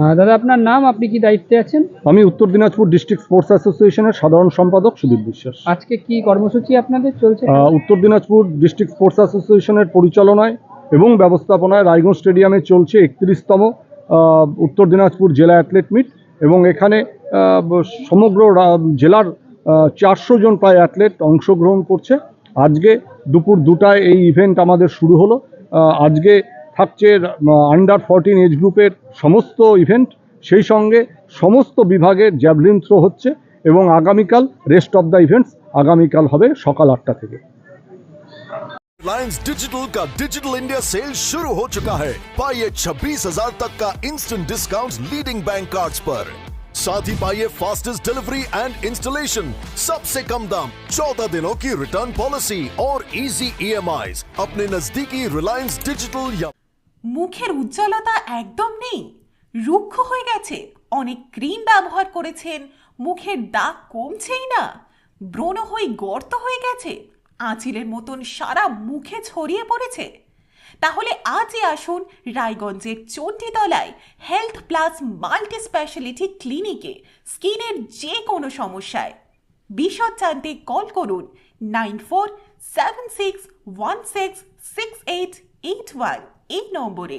দাদা আপনার নাম? আপনি কি দায়িত্বে আছেন? আমি উত্তর দিনাজপুর ডিস্ট্রিক্ট স্পোর্টস অ্যাসোসিয়েশনের সাধারণ সম্পাদক সুদীপ বিশ্বাস। আজকে কি কর্মসূচি আপনাদের চলছে? উত্তর দিনাজপুর ডিস্ট্রিক্ট স্পোর্টস অ্যাসোসিয়েশনের পরিচালনায় এবং ব্যবস্থাপনায় রায়গঞ্জ স্টেডিয়ামে চলছে একত্রিশতম উত্তর দিনাজপুর জেলা অ্যাথলেট মিট এবং এখানে সমগ্র জেলার চারশো জন প্রায় অ্যাথলেট অংশগ্রহণ করছে। আজকে দুপুর দুটায় এই ইভেন্ট আমাদের শুরু হলো। আজকে থাকছে আন্ডার ফোরটিন এজ গ্রুপের সমস্ত ইভেন্ট সেই সঙ্গে সমস্ত বিভাগের জ্যাভলিন থ্রো হচ্ছে এবং আগামীকাল রেস্ট অফ দ্য ইভেন্টস আগামীকাল হবে সকাল আটটা থেকে रिलायंस डिजिटल का डिजिटल इंडिया सेल शुरू हो चुका है पाइए छब्बीस हजार तक का instant discount leading bank cards पर साथ ही पाइए फास्टेस्ट डिलीवरी एंड इंस्टॉलेशन सबसे कम दाम 14 दिनों की रिटर्न पॉलिसी और इजी ईएमआई अपने नजदीकी रिलायंस डिजिटल या মুখের উজ্জ্বলতা একদম নেই। রুক্ষ হয়ে গেছে। অনেক ক্রিম ব্যবহার করেছেন। মুখের দাগ কমছেই না। ব্রণ হয়ে গর্ত হয়ে গেছে। আঁচিলের মতন সারা মুখে ছড়িয়ে পড়েছে। তাহলে আজই আসুন রায়গঞ্জের চণ্ডীতলায় হেলথ প্লাস মাল্টি স্পেশালিটি ক্লিনিকে স্কিনের যে কোনো সমস্যায়। বিশদ জানতে কল করুন nine four seven six one six six eight eight one এই নম্বরে